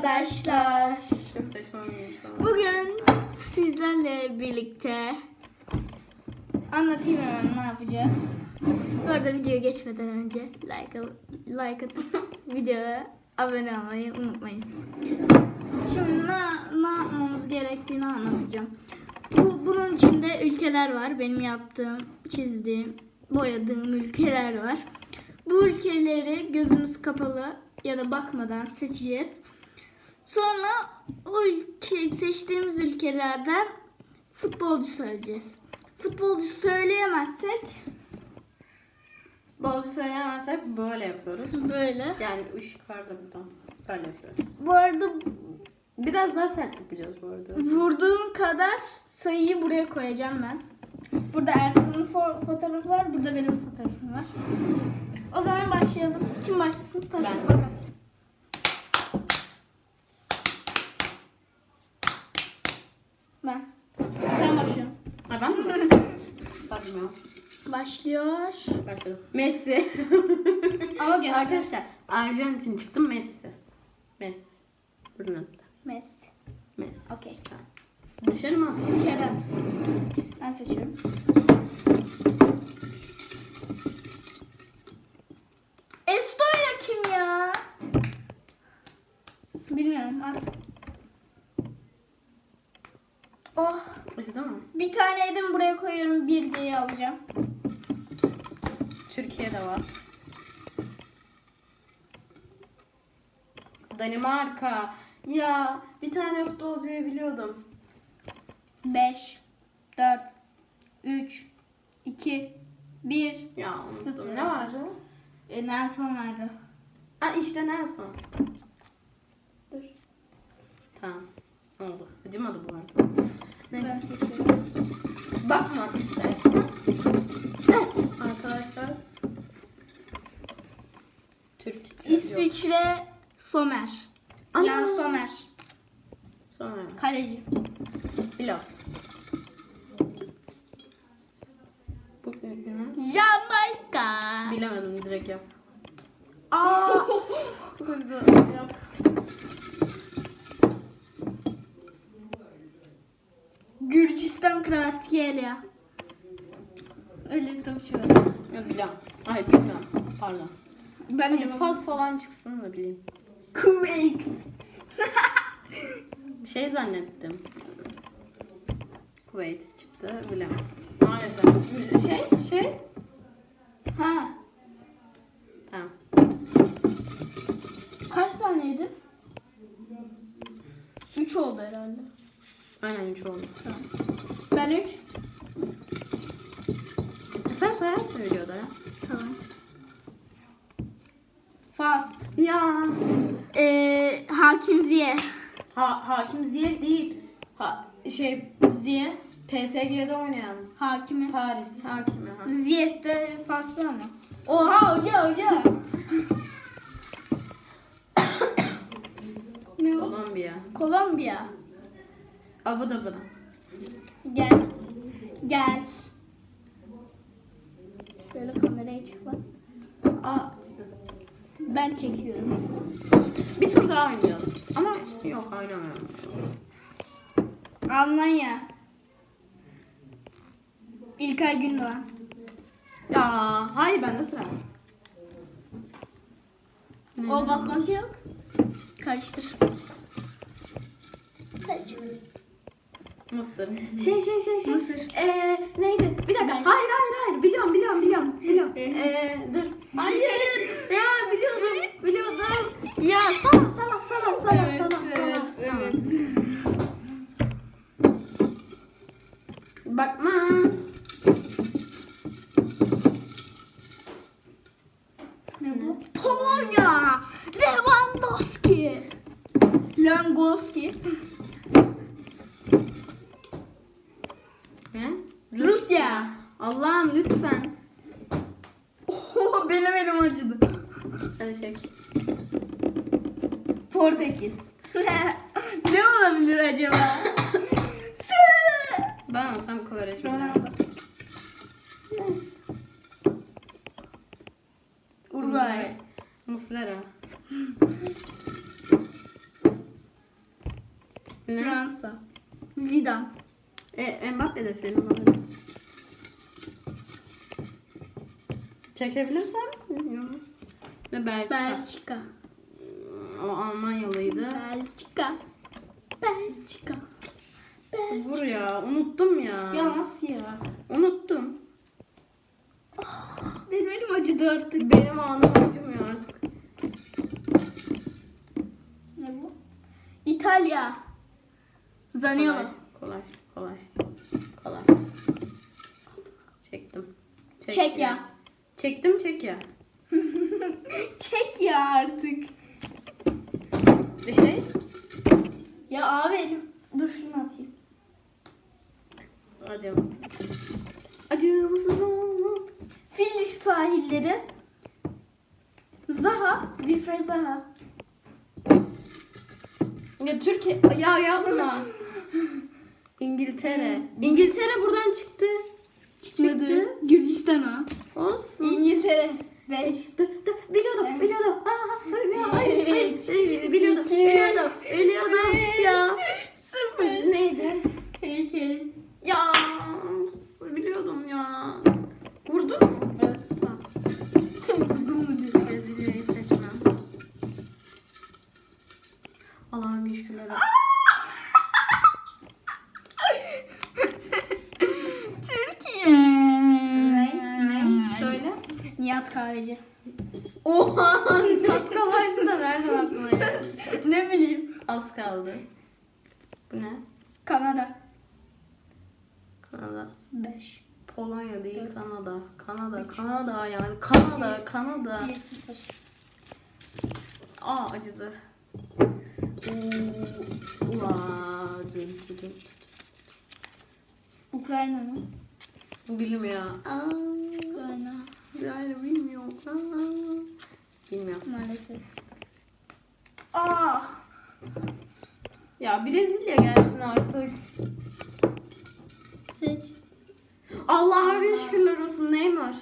arkadaşlar. Çok saçma bir. Bugün sizlerle birlikte anlatayım hemen ne yapacağız. Bu arada videoya geçmeden önce like, like atıp videoya abone olmayı unutmayın. Şimdi ne, ne yapmamız gerektiğini anlatacağım. Bu, bunun içinde ülkeler var. Benim yaptığım, çizdiğim, boyadığım ülkeler var. Bu ülkeleri gözümüz kapalı ya da bakmadan seçeceğiz. Sonra o ülke seçtiğimiz ülkelerden futbolcu söyleyeceğiz. Futbolcu söyleyemezsek Bazı söyleyemezsek böyle yapıyoruz. böyle. Yani ışık var da buradan. Böyle yapıyoruz. Bu arada Biraz daha sert yapacağız bu arada. vurduğum kadar sayıyı buraya koyacağım ben. Burada Ertuğrul'un fo- fotoğrafı var. Burada benim fotoğrafım var. O zaman başlayalım. Kim başlasın? Taş Ben. makas. Ben. Sen başlıyorsun. Ha ben mi? Bakmıyorum. Başlıyor. Başladım. Messi. Ama göster. Arkadaşlar Arjantin çıktım Messi. Messi. Buradan. Messi. Messi. Okey. Dışarı mı atayım? Dışarı at. Ben seçiyorum. Estonya kim ya? Bilmiyorum at. Oh. Acıdı mı? Bir tane edim buraya koyuyorum. Bir diye alacağım. Türkiye'de var. Danimarka. Ya bir tane futbolcuyu biliyordum. 5 4 3 2 1 Ya unuttum. Ne vardı? e, Nelson vardı. Aa işte Nelson. Dur. Tamam. Oldu. Acımadı bu arada. Neyse. seçiyorum. Bakma istersen. Arkadaşlar. Türk. İsviçre Somer. Ana. Jan Somer. Sonra. Kaleci. Ne? Jamaika. Bilemedim direkt yap. Aa. Yap. Krasiyelya. Öyle topçu var. Ya bilmem. Hayır bilmem. Pardon. Ben Hadi faz falan çıksın da bileyim. Kuveyt. Şey zannettim. Kuveyt çıktı. Bilemem. Maalesef. Şey, şey. Ha. Tamam. Kaç taneydi? 3 oldu herhalde. Aynen üç oldu. Ben 3. E sen sayarsın videoda ya. Tamam. Fas. Ya. Ee, Hakim Ziye. Ha, Hakim Ziyeh değil. Ha, şey Ziyeh PSG'de oynayan. Hakimi. Paris hakimi. Ha. Ziyeh de Faslı ama. Oha hoca hoca. ne o? Kolombiya. Kolombiya. Abu Dhabi. Gel. Gel. Şöyle kameraya çık lan. Aa, Ben çekiyorum. bir tur daha oynayacağız. Ama yok oynamıyorum. Almanya. İlkay Gündoğan. Ya hayır bende sıra. O basmak yok. Karıştır. Seç. Mısır. Şey şey şey şey. Mısır. Ee, neydi? Bir dakika. Hayır hayır hayır. Biliyorum biliyorum biliyorum. Biliyorum. Ee? Dur. Hayır. ya biliyordum. Biliyordum. Ya sala sala sala sala Evet, sala evet, sala. evet. Bakma. Ne bu? Polonya. Lewandowski. Lewandowski. Ne? Rusya. Allah'ım lütfen. Oho benim elim acıdı. Hadi çek. Portekiz. ne olabilir acaba? Ben olsam kovarajım. Ronaldo. Uruguay. Muslera. Ne? Fransa. Zidane. E, Mbappe de senin abi. Çekebilirsem. Ve Belçika. Belçika. O Almanyalıydı. Belçika. Belçika. Vur ya. Unuttum ya. Ya nasıl ya? Unuttum. Benim elim acıdı artık. Benim anım acımıyor artık. Ne bu? İtalya. Zaniolo. Kolay. Kolay. Kolay. Çektim. Çek Çekya. Çektim çek ya. Çek ya artık. Bir şey. Ya abi elim. Dur şunu atayım. Acım. Acımasızım. Fil sahilleri. Zaha. Wilfred Zaha. Ya Türkiye ya yapma. İngiltere. İngiltere buradan çıktı. Çıktı. Gürcistan ha. Olsun. İngiltere. 5. Dur dur biliyordum Evet. biliyordum. Aa, hayır, hayır, hayır, hayır, Üç, şey, biliyordum iki, biliyordum biliyordum ya. Sıfır. Neydi? İki. Ya biliyordum ya. Vurdun mu? Evet. Tamam. Çok vurdum mu diyor. Brezilya'yı seçmem. Allah'ım şükürler olsun. Türkiye. Ne? Ne? Söyle. Nihat Kahveci. Oha! Tat kalaycı da nereden aklıma geldi? ne bileyim. Az kaldı. Bu ne? Kanada. Kanada. 5. Polonya değil Kanada. Kanada, Kanada yani Kanada, Kanada. Aa acıdı. Oo, Ula acıdı. Ukrayna mı? Bilmiyor. Aa, Ukrayna. yani bilmiyor. Aa. Bilmiyorum. Maalesef. Aa. Ya Brezilya gelsin artık. Seç. Allah'a bir şükürler olsun Neymar.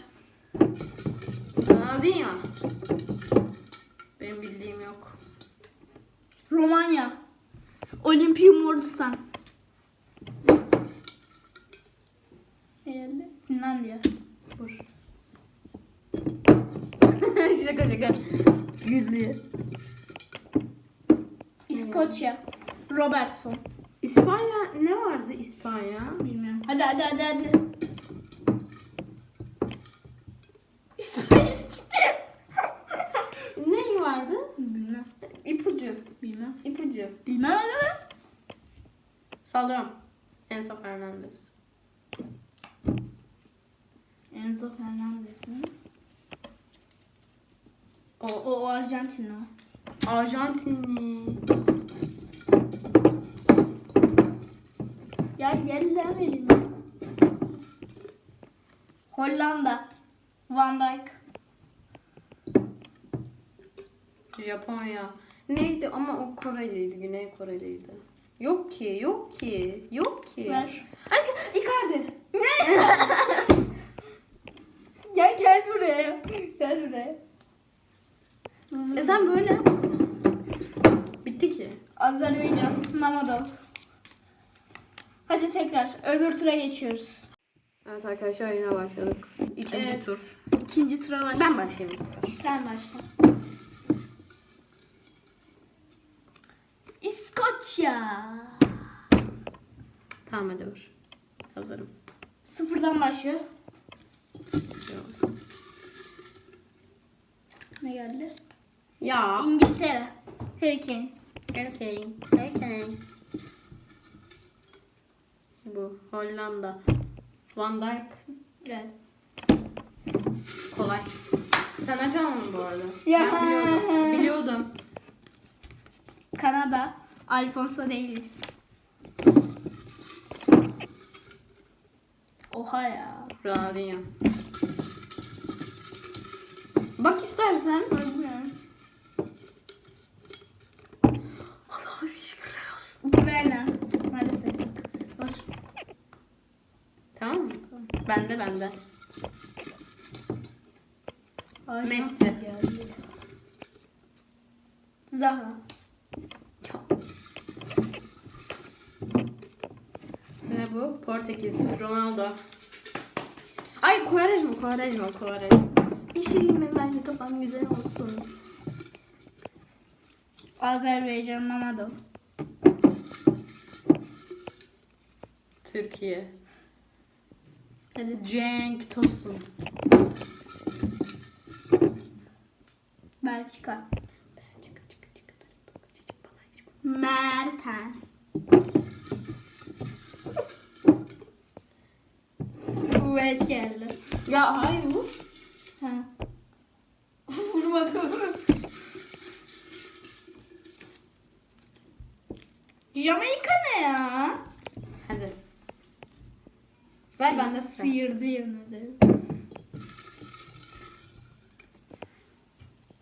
Ronaldinho. Benim bildiğim yok. Romanya. Olimpium Ordistan. Herhalde. Finlandiya. Vur. şaka şaka. Gülüyor. İskoçya. Robertson. İspanya ne vardı İspanya? Bilmiyorum. Hadi hadi hadi hadi. İspanya. Ne vardı? Bilmem. İpucu. Bilmem. İpucu. Bilmem hadi be. Sallıyorum. Enzo Fernandez. Enzo Fernandez mi? O O, o Arjantinli. Arjantinli. Gel lan elime. Hollanda. Van Dijk. Japonya. Neydi ama o Koreliydi. Güney Koreliydi. Yok ki, yok ki, yok ki. Ver. Ay, Icardi. Gel gel buraya. Gel buraya. E sen böyle. Bitti ki. Azerbaycan. Namadov. Hadi tekrar öbür tura geçiyoruz. Evet arkadaşlar yine başladık. İkinci Evet. tur. İkinci tura başla. Ben başlayayım bu sefer. Sen başla. İskoçya. Tamam hadi vur. Hazırım. Sıfırdan başlıyor. Yok. Ne geldi? Ya. İngiltere. Harry Kane. Okay. Bu Hollanda. Van Dijk. Evet. Kolay. Sen açamadın bu arada. Ya. Ben biliyordum. Biliyordum. Kanada. Alfonso Davies. Oha ya. Ronaldinho. Bak istersen. Bilmiyorum. Allah'a bir şükürler olsun. Ukrayna. Maalesef. Dur. Tamam mı? Bende bende. Arjantin Messi. geldi. Zaha. Ne bu? Portekiz. Ronaldo. Ay Quaresma, Quaresma, Quaresma. Yeşilliğime bence kafam güzel olsun. Azerbaycan Mamadov. Türkiye. Hadi. Cenk Tosun. Belçika. Çıkı çıkı çıkı. Mertens. Kuvvet geldi. Ya hayır bu. Ha. Vurmadım. Jamaika ne ya? Ver ben de sıyırdı yemin ederim.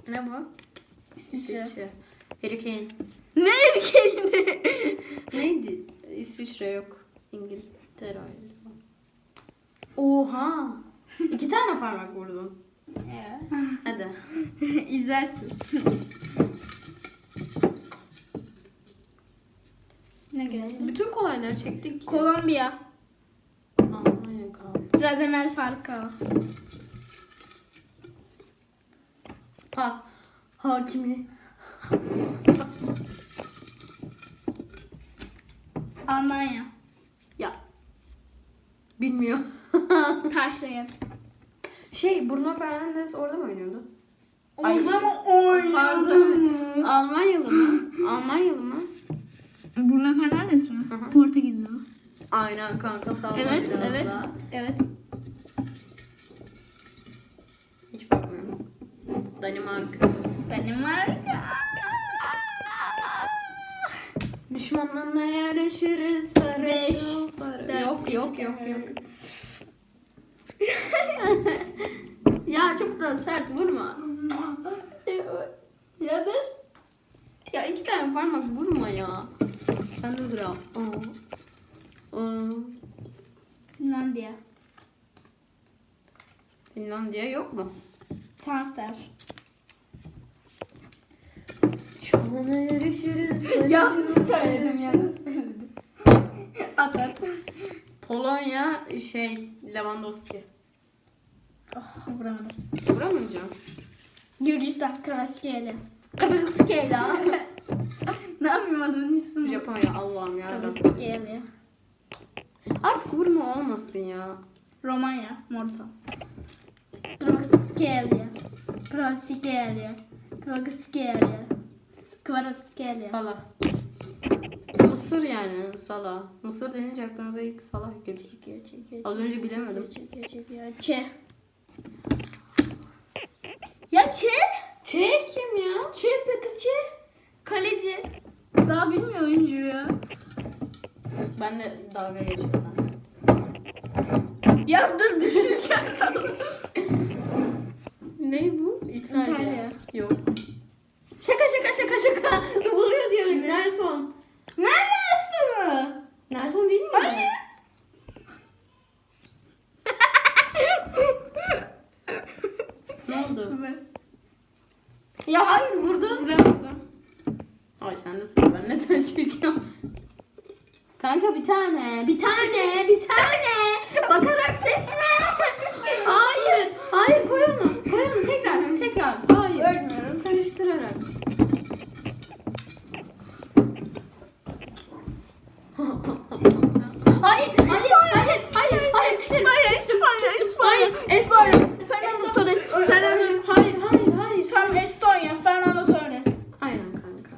Ne bu? İsviçre. Kane. Ne erkeğini? Neydi? İsviçre yok. İngiltere öyle. Oha. İki tane parmak vurdun. Ya. Hadi. İzlersin. ne geldi? Bütün kolayları çektik. Kolombiya. Radamel Falcao. Pas. Hakimi. Almanya. Ya. Bilmiyor. Taşlayan. şey Bruno Fernandes orada mı oynuyordu? Orada mı Pardon. Almanyalı mı? Almanyalı mı? Bruno Fernandes mi? Hı hı. Portekizli o. Aynen kanka sağ ol. Evet, biraz evet, daha. evet. Danimarka. Danimarka. Düşmanlarla yarışırız. Para Beş, Yok yok yok yok. ya çok da sert vurma. Yadır. Ya iki tane parmak vurma ya. Sen de sıra. Finlandiya. Finlandiya yok mu? Transfer. Düşmanlarla yarışırız. Yanlış söyledim yanlış söyledim. at at. Polonya şey Lewandowski. Oh vuramadım. Vuramayacağım. Gürcistan. Kravaskeyle. Kırmızıskeyla. ne yapayım adamın ismi? Japonya Allah'ım ya. Kravaskeyle. Artık vurma olmasın ya. Romanya. Morta. Kravaskeyle. Kravaskeyle. Kravaskeyle. Kravaskeyle. Salah. Mısır yani Salah. Mısır denince aklınıza ilk Salah geliyor. Az önce bilemedim. Çekiyor çekiyor. Çe. Ya Çe? Çek kim ya? Çe Petr Çe. Kaleci. Daha bilmiyor oyuncuyu ya. Ben de dalga geçiyorum. Ya dur düşüneceğim. Ne bu? İtalya. İtalya. Yok. Şaka şaka şaka şaka. Vuruyor diyorum. Nelson. Neresi mi? Nelson değil mi? Hayır. Ne oldu? Ya hayır Vurdu. Vuramadım. Ay sen de sıra ben neden çekiyorum? Kanka bir tane, bir tane, bir tane. Bakarak seçme. Hayır, hayır koy onu, koy onu tekrar, tekrar. Hayır. Görmüyorum. Karıştırarak. hayır, hayır, hayır, hayır, hayır, küserim, Hayır, küstüm, İspanya, küstüm. İspanya, Hayır, İspanya. Estonya, Fernando Esto- Torres, Ö- Fernando- Hayır, hayır, hayır. Tam Estonya. Fernando Torres. Aynen kanka.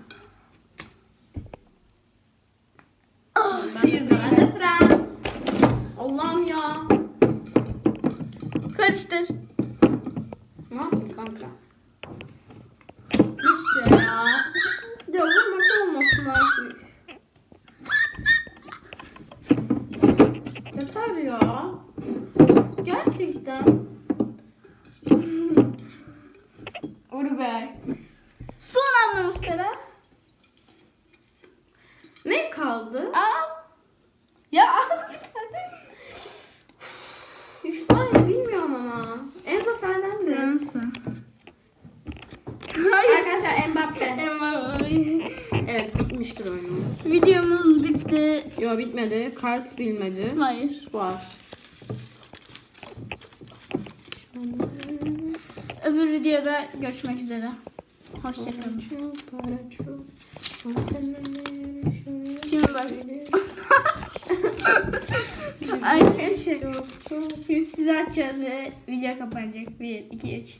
Ah, Ben de sıra, ben de sıra. Allah'ım ya. Karıştır. Ne yapayım kanka? İşte ya. Ya vurmak olmasın artık. Yeter ya. Gerçekten. Uruguay. Son anlamı Sera. Ne kaldı? Al. Ya al bir tane. İspanya bilmiyorum ama. Enzo Fernandez. Fransa. Hayır. Arkadaşlar Mbappe. Evet bitmiş. yapılmıştır oyunumuz. Videomuz bitti. Yo bitmedi. Kart bilmece Hayır. var. Öbür videoda görüşmek üzere. Hoşçakalın. Şimdi bak. Arkadaşlar şimdi sizi açacağız ve video kapanacak. 1, 2, 3.